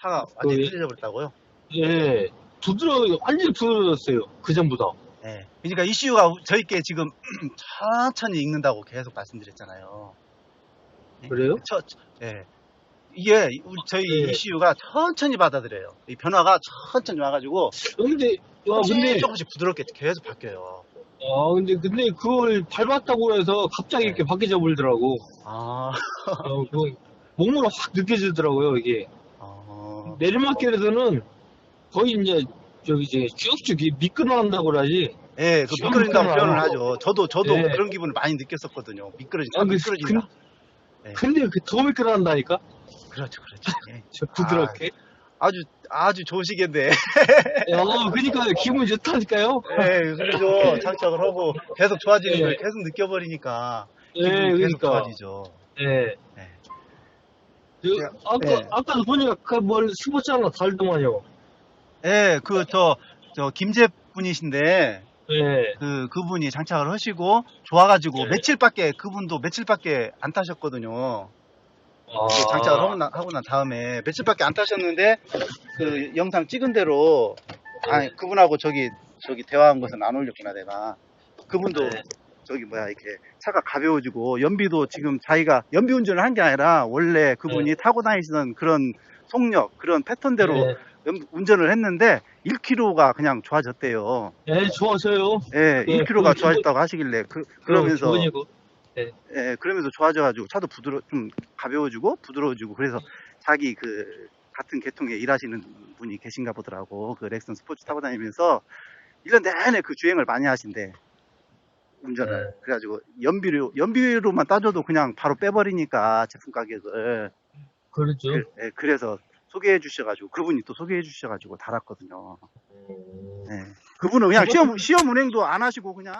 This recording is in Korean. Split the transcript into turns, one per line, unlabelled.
차가 완전히
그-
틀려져 버렸다고요?
예, 부드러, 완전히 부드러졌어요. 그 전보다.
네. 그러니까 이슈가 저희께 지금 천천히 익는다고 계속 말씀드렸잖아요. 네.
그래요?
저, 예. 이게 우리 저희
네.
이슈가 천천히 받아들여요. 이 변화가 천천히 와가지고
근데, 아, 근데,
조금씩 부드럽게 계속 바뀌어요.
아, 근데, 근데 그걸 밟았다고 해서 갑자기
네.
이렇게 바뀌져 버리더라고.
아,
어, 그 몸으로 확 느껴지더라고요, 이게.
어,
내리막길에서는 거의 이제, 저기 이제 쭉쭉 이 미끄러난다고 그러지.
예, 그 미끄러진다고. 표현을 하죠. 저도 저도
네.
그런 기분을 많이 느꼈었거든요. 미끄러진,
아, 그,
미끄러진다. 네.
근데 그더 미끄러난다니까?
그렇죠, 그렇죠. 예.
저 부드럽게.
아 주 아주 좋으시겠네.
어, 그러니까 기분이 좋다니까요?
예, 그래서 장착을 하고 계속 좋아지는
네.
걸 계속 느껴버리니까
예,
계속
그러니까.
좋아지죠.
예.
네.
그,
제가-
아까,
네.
아까도 보니까 그 뭘 스포츠 하나 달더만요.
예, 그 저 저 김재 분이신데
예.
그 그분이 장착을 하시고 좋아가지고
네.
며칠밖에 그분도 며칠밖에 안 타셨거든요.
아,
그 장착을 하고, 나, 하고 난 다음에 며칠밖에 안 타셨는데 그 영상 찍은 대로 아니 그분하고 저기 저기 대화한 것은 안 올렸구나 내가 그분도
네.
저기 뭐야 이렇게 차가 가벼워지고 연비도 지금 자기가 연비 운전을 한 게 아니라 원래 그분이 타고 다니시던 그런 속력 그런 패턴대로
네.
연- 운전을 했는데 1km가 그냥 좋아졌대요.
예, 좋아서요.
예,
네,
1km가
그건
좋아졌다고 하시길래 그, 그러면서
기본이고.
예, 그러면서 좋아져가지고 차도 부드러 좀 가벼워지고 부드러워지고 그래서 자기 그 같은 계통에 일하시는 분이 계신가 보더라고 그 렉슨 스포츠 타고 다니면서 1년 내내 그 주행을 많이 하신대 운전을
네.
그래가지고 연비로 연비로만 따져도 그냥 바로 빼버리니까 제품 가격을
그렇죠.
그, 래서 소개해 주셔가지고 그분이 또 소개해 주셔가지고 달았거든요.
음.
예. 그분은 그냥 시험 시험 운행도 안 하시고 그냥